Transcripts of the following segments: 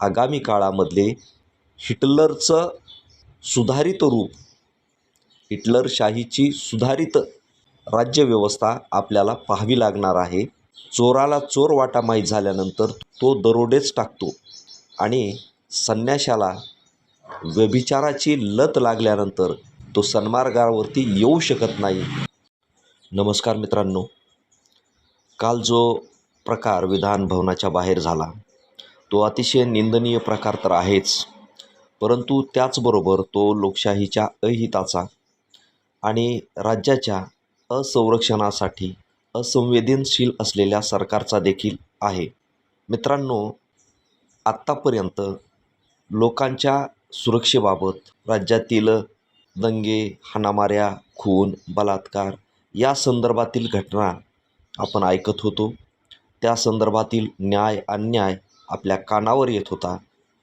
आगामी काळामधले हिटलरचं सुधारित रूप हिटलरशाहीची सुधारित राज्यव्यवस्था आपल्याला पाहावी लागणार आहे. चोराला चोर वाटा माहीत झाल्यानंतर तो दरोडेच टाकतो आणि संन्याशाला व्यभिचाराची लत लागल्यानंतर तो सन्मार्गावरती येऊ शकत नाही. नमस्कार मित्रांनो काल जो प्रकार विधान भवनाच्या बाहेर झाला तो अतिशय निंदनीय प्रकार तर आहेच परंतु त्याचबरोबर तो लोकशाहीच्या अहिताचा आणि राज्याच्या असंरक्षणासाठी असंवेदनशील असलेल्या सरकारचा देखील आहे. मित्रांनो आत्तापर्यंत लोकांच्या सुरक्षेबाबत राज्यातील दंगे हाणामाऱ्या खून बलात्कार या संदर्भातील घटना आपण ऐकत होतो. त्या संदर्भातील न्याय अन्याय आपल्या कानावर येत होता.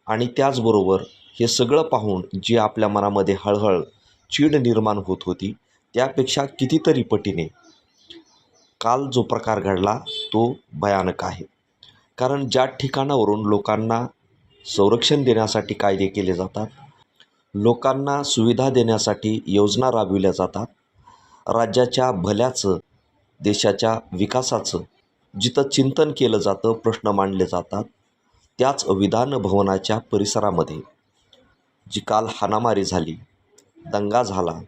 आणि त्याचबरोबर हे सगळं पाहून जी आपल्या मनामध्ये हळहळ चीड निर्माण होत होती त्यापेक्षा कितीतरी पटीने. काल जो प्रकार घडला तो भयानक आहे. कारण ज्या ठिकाणावरून लोकांना संरक्षण देण्यासाठी कायदे केले जातात लोकांना सुविधा देण्यासाठी योजना राबविल्या जातात राज्याच्या भल्याचं देशाच्या विकासाचं जिथं चिंतन केलं जातं प्रश्न मांडले जातात त्याच विधान भवनाच्या परिसरामध्ये जी काल हाणामारी झाली दंगा झाला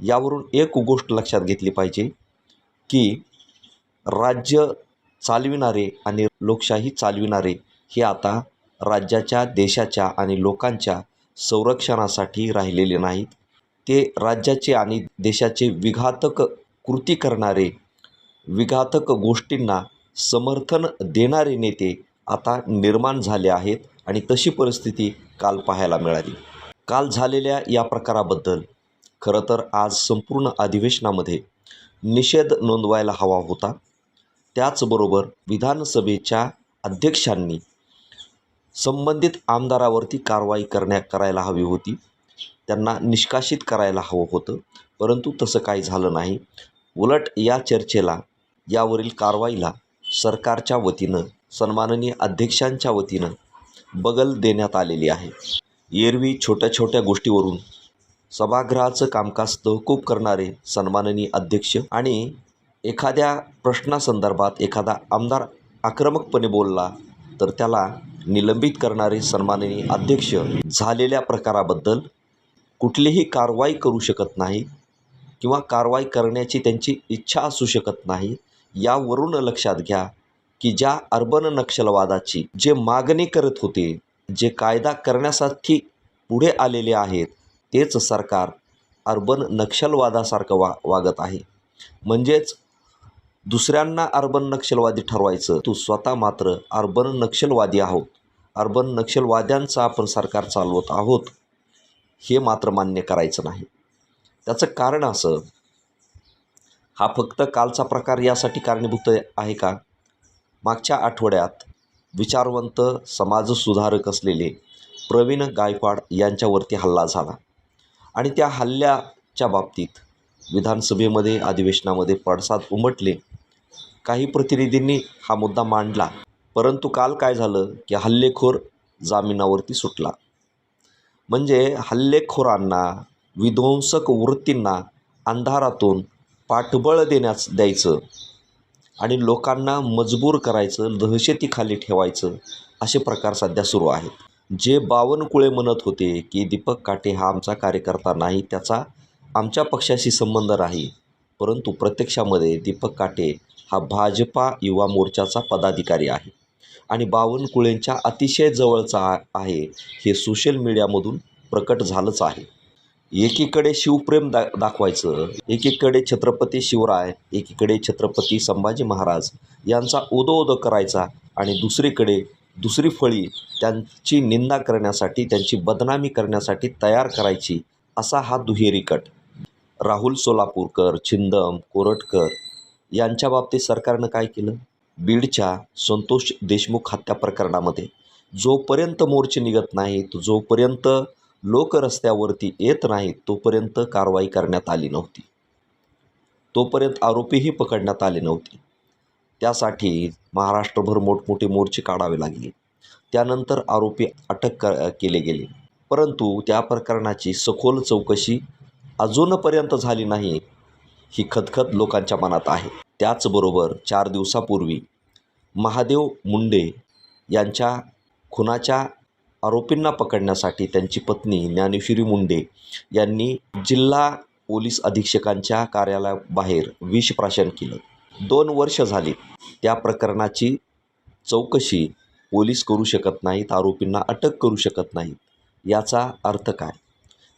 यावरून एक गोष्ट लक्षात घेतली पाहिजे की राज्य चालविणारे आणि लोकशाही चालविणारे हे आता राज्याच्या देशाच्या आणि लोकांच्या संरक्षणासाठी राहिलेले नाहीत. ते राज्याचे आणि देशाचे विघातक कृती करणारे विघातक गोष्टींना समर्थन देणारे नेते आता निर्माण झाले आहेत आणि तशी परिस्थिती काल पाहायला मिळाली. काल झालेल्या या प्रकाराबद्दल खरं तर आज संपूर्ण अधिवेशनामध्ये निषेध नोंदवायला हवा होता. त्याचबरोबर विधानसभेच्या अध्यक्षांनी संबंधित आमदारावरती कारवाई करण्या करायला हवी होती. त्यांना निष्कासित करायला हवं होतं परंतु तसं काही झालं नाही. उलट या चर्चेला यावरील कारवाईला सरकारच्या वतीनं सन्माननीय अध्यक्षांच्या वतीनं बगल देण्यात आलेली आहे. एरवी छोट्या छोट्या गोष्टीवरून सभागृहाचं कामकाज तहकूब करणारे सन्माननीय अध्यक्ष आणि एखाद्या प्रश्नासंदर्भात एखादा आमदार आक्रमकपणे बोलला तर त्याला निलंबित करणारे सन्माननीय अध्यक्ष झालेल्या प्रकाराबद्दल कुठलीही कारवाई करू शकत नाही किंवा कारवाई करण्याची त्यांची इच्छा असू शकत नाही यावरून लक्षात घ्या. की ज्या अर्बन नक्षलवादाची जे मागणी करत होते जे कायदा करण्यासाठी पुढे आलेले आहेत तेच सरकार अर्बन नक्षलवादासारखं वा वागत आहे. म्हणजेच दुसऱ्यांना अर्बन नक्षलवादी ठरवायचं तू स्वतः मात्र अर्बन नक्षलवादी आहोत. अर्बन नक्षलवाद्यांचं आपण सरकार चालवत आहोत हे मात्र मान्य करायचं नाही. त्याचं कारण असं हा फक्त कालचा प्रकार यासाठी कारणीभूत आहे का? मागच्या आठवड्यात विचारवंत समाजसुधारक असलेले प्रवीण गायकवाड यांच्यावरती हल्ला झाला. आणि त्या हल्ल्याच्या बाबतीत विधानसभेमध्ये अधिवेशनामध्ये पडसाद उमटले. काही प्रतिनिधींनी हा मुद्दा मांडला परंतु काल काय झालं की हल्लेखोर जामिनावरती सुटला. म्हणजे हल्लेखोरांना विध्वंसक वृत्तींना अंधारातून पाठबळ देण्यास द्यायचं आणि लोकांना मजबूर करायचं दहशतीखाली ठेवायचं असे प्रकार सध्या सुरू आहेत. जे बावनकुळे म्हणत होते की दीपक काटे हा आमचा कार्यकर्ता नाही त्याचा आमच्या पक्षाशी संबंध नाही. परंतु प्रत्यक्षामध्ये दीपक काटे हा भाजपा युवा मोर्चाचा पदाधिकारी आहे आणि बावनकुळेंच्या अतिशय जवळचा आहे हे सोशल मीडियामधून प्रकट झालंच आहे. एकीकडे शिवप्रेम दा दाखवायचं एकीकडे छत्रपती शिवराय एकीकडे छत्रपती संभाजी महाराज यांचा उदो करायचा आणि दुसरीकडे दुसरी फळी त्यांची निंदा करण्यासाठी त्यांची बदनामी करण्यासाठी तयार करायची असा हा दुहेरी कट. राहुल सोलापूरकर छिंदम कोरटकर यांच्या बाबतीत सरकारनं काय केलं? बीडच्या संतोष देशमुख हत्या प्रकरणामध्ये जोपर्यंत मोर्चे निघत नाहीत जोपर्यंत लोक रस्त्यावरती येत नाहीत तोपर्यंत कारवाई करण्यात आली नव्हती. तोपर्यंत आरोपीही पकडण्यात आले नव्हते. त्यासाठी महाराष्ट्रभर मोठमोठे मोर्चे काढावे लागले. त्यानंतर आरोपी अटक क केले गेले. परंतु त्या प्रकरणाची सखोल चौकशी अजूनपर्यंत झाली नाही ही खदखद लोकांच्या मनात आहे. त्याचबरोबर चार दिवसापूर्वी महादेव मुंडे यांच्या खुनाच्या आरोपींना पकडण्यासाठी त्यांची पत्नी ज्ञानेश्वरी मुंडे यांनी जिल्हा पोलीस अधीक्षकांच्या कार्यालयाबाहेर विष प्राशन केलं. दोन वर्ष झाली त्या प्रकरणाची चौकशी पोलीस करू शकत नाहीत आरोपींना अटक करू शकत नाहीत. याचा अर्थ काय?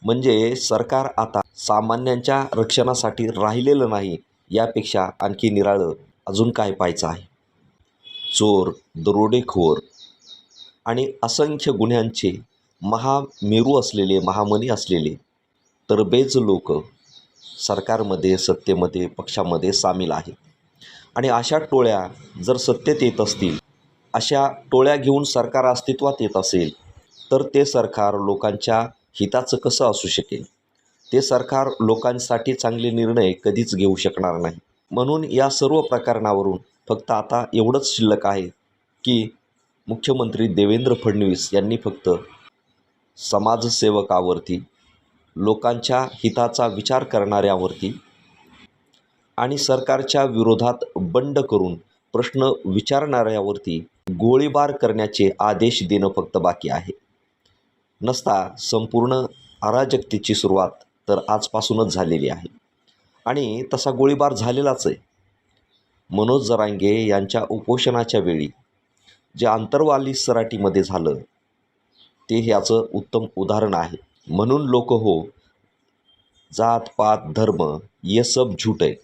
म्हणजे सरकार आता सामान्यांच्या रक्षणासाठी राहिलेलं नाही यापेक्षा आणखी निराळं अजून काय पाहायचं आहे? चोर दरोडेखोर आणि असंख्य गुन्ह्यांचे महामेरू असलेले महामनी असलेले तरबेज लोक सरकारमध्ये सत्तेमध्ये पक्षामध्ये सामील आहेत. आणि अशा टोळ्या जर सत्तेत येत असतील अशा टोळ्या घेऊन सरकार अस्तित्वात येत असेल तर ते सरकार लोकांच्या हिताचं कसं असू शकेल? ते सरकार लोकांसाठी चांगले निर्णय कधीच घेऊ शकणार नाही. म्हणून या सर्व प्रकरणावरून फक्त आता एवढंच शिल्लक आहे की मुख्यमंत्री देवेंद्र फडणवीस यांनी फक्त समाजसेवकावरती लोकांच्या हिताचा विचार करणाऱ्यावरती आणि सरकारच्या विरोधात बंड करून प्रश्न विचारणाऱ्यावरती गोळीबार करण्याचे आदेश देणं फक्त बाकी आहे. नसता संपूर्ण अराजकतेची सुरुवात तर आजपासूनच झालेली आहे. आणि तसा गोळीबार झालेलाच आहे. मनोज जरांगे यांच्या उपोषणाच्या वेळी जे आंतरवाली सराटीमध्ये झालं ते ह्याचं उत्तम उदाहरण आहे. म्हणून लोक हो जात पात धर्म ये सब झूट आहे.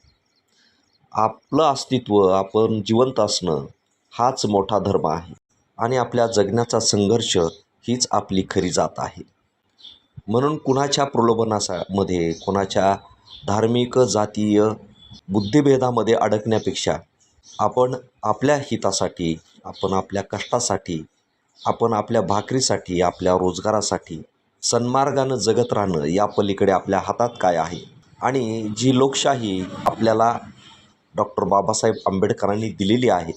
आपलं अस्तित्व आपण जिवंत असणं हाच मोठा धर्म आहे. आणि आपल्या जगण्याचा संघर्ष हीच आपली खरी जात आहे. म्हणून कुणाच्या प्रलोभनासामध्ये कोणाच्या धार्मिक जातीय बुद्धिभेदामध्ये अडकण्यापेक्षा आपण आपल्या हितासाठी आपण आपल्या कष्टासाठी आपण आपल्या भाकरीसाठी आपल्या रोजगारासाठी सन्मार्गानं जगत राहणं या पलीकडे आपल्या हातात काय आहे? आणि जी लोकशाही आपल्याला डॉक्टर बाबासाहेब आंबेडकरांनी दिलेली आहे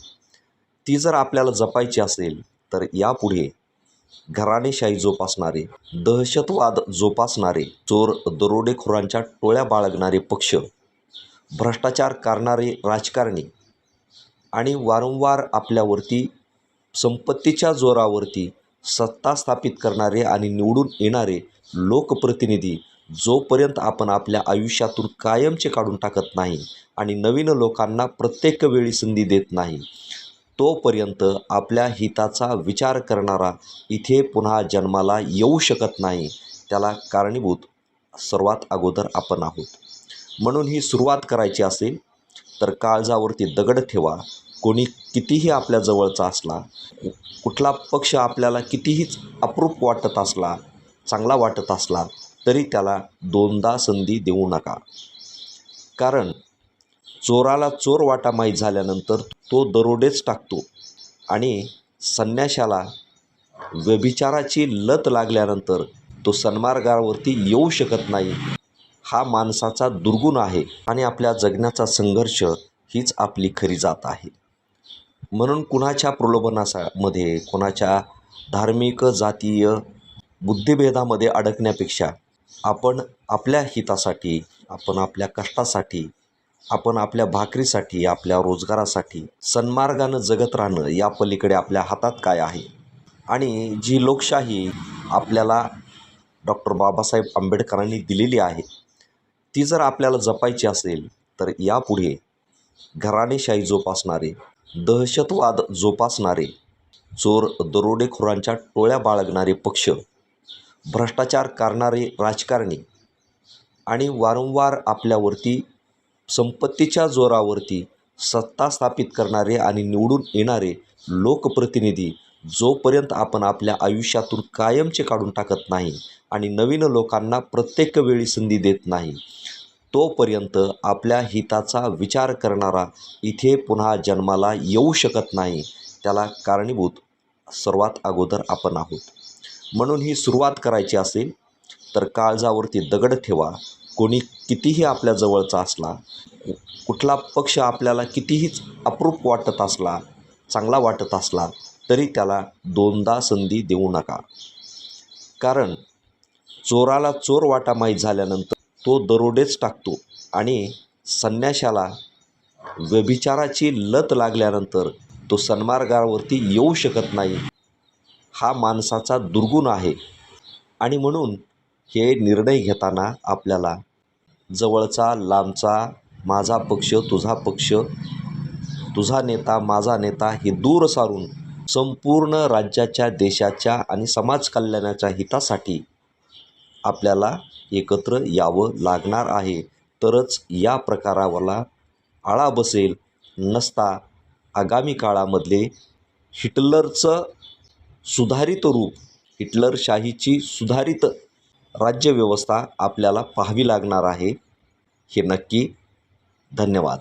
ती जर आपल्याला जपायची असेल तर यापुढे घराणेशाही जोपासणारे दहशतवाद जोपासणारे चोर दरोडेखोरांच्या टोळ्या बाळगणारे पक्ष भ्रष्टाचार करणारे राजकारणी आणि वारंवार आपल्यावरती संपत्तीच्या जोरावरती सत्ता स्थापित करणारे आणि निवडून येणारे लोकप्रतिनिधी जोपर्यंत आपण आपल्या आयुष्यातून कायमचे काढून टाकत नाही आणि नवीन लोकांना प्रत्येक वेळी संधी देत नाही तोपर्यंत आपल्या हिताचा विचार करणारा इथे पुन्हा जन्माला येऊ शकत नाही त्याला कारणीभूत. सर्वात अगोदर आपण आहोत. म्हणून ही सुरुवात करायची असेल तर काळजावरती दगड ठेवा. कोणी कितीही आपल्या जवळचा असला कुठला पक्ष आपल्याला कितीहीच अप्रूप वाटत असला चांगला वाटत असला तरी त्याला दोनदा संधी देऊ नका. कारण चोराला चोर वाटा माहीत झाल्यानंतर तो दरोडेच टाकतो आणि संन्याशाला व्यभिचाराची लत लागल्यानंतर तो सन्मार्गावरती येऊ शकत नाही. हा माणसाचा दुर्गुण आहे आणि आपल्या जगण्याचा संघर्ष हीच आपली खरी जात आहे. म्हणून कुणाच्या प्रलोभनामध्ये कुणाच्या धार्मिक जातीय बुद्धिभेदामध्ये अडकण्यापेक्षा आपण आपल्या हितासाठी आपण आपल्या कष्टासाठी आपण आपल्या भाकरीसाठी आपल्या रोजगारासाठी सन्मार्गानं जगत राहणं या पलीकडे आपल्या हातात काय आहे? आणि जी लोकशाही आपल्याला डॉक्टर बाबासाहेब आंबेडकरांनी दिलेली आहे ती जर आपल्याला जपायची असेल तर यापुढे घराणेशाही जोपासणारे दहशतवाद जोपासणारे चोर दरोडेखोरांच्या टोळ्या बाळगणारे पक्ष भ्रष्टाचार करणारे राजकारणी आणि वारंवार आपल्यावरती संपत्तीच्या जोरावरती सत्ता स्थापित करणारे आणि निवडून येणारे लोकप्रतिनिधी जोपर्यंत आपण आपल्या आयुष्यातून कायमचे काढून टाकत नाही आणि नवीन लोकांना प्रत्येक वेळी संधी देत नाही. तोपर्यंत आपल्या हिताचा विचार करणारा इथे पुन्हा जन्माला येऊ शकत नाही. त्याला कारणीभूत सर्वात अगोदर आपण आहोत. म्हणून ही सुरुवात करायची असेल तर काळजावरती दगड ठेवा. कोणी कितीही आपल्या जवळचा असला कुठला पक्ष आपल्याला कितीही अप्रूप वाटत असला चांगला वाटत असला तरी त्याला दोनदा संधी देऊ नका. कारण चोराला चोर वाटा माहीत झाल्यानंतर तो दरोडेच टाकतो आणि संन्याशाला व्यभिचाराची लत लागल्यानंतर तो सन्मार्गावरती येऊ शकत नाही. हा माणसाचा दुर्गुण आहे आणि म्हणून हे निर्णय घेताना आपल्याला जवळचा लांबचा माझा पक्ष तुझा पक्ष तुझा नेता माझा नेता हे दूर सारून संपूर्ण राज्याच्या देशाच्या आणि समाज कल्याणाच्या हितासाठी आपल्याला एकत्र यावं लागणार आहे. तरच या प्रकाराला आळा बसेल. नसता आगामी काळामधले हिटलरचं सुधारित रूप हिटलरशाहीची सुधारित राज्यव्यवस्था आपल्याला पाहावी लागणार आहे. हे नक्की धन्यवाद.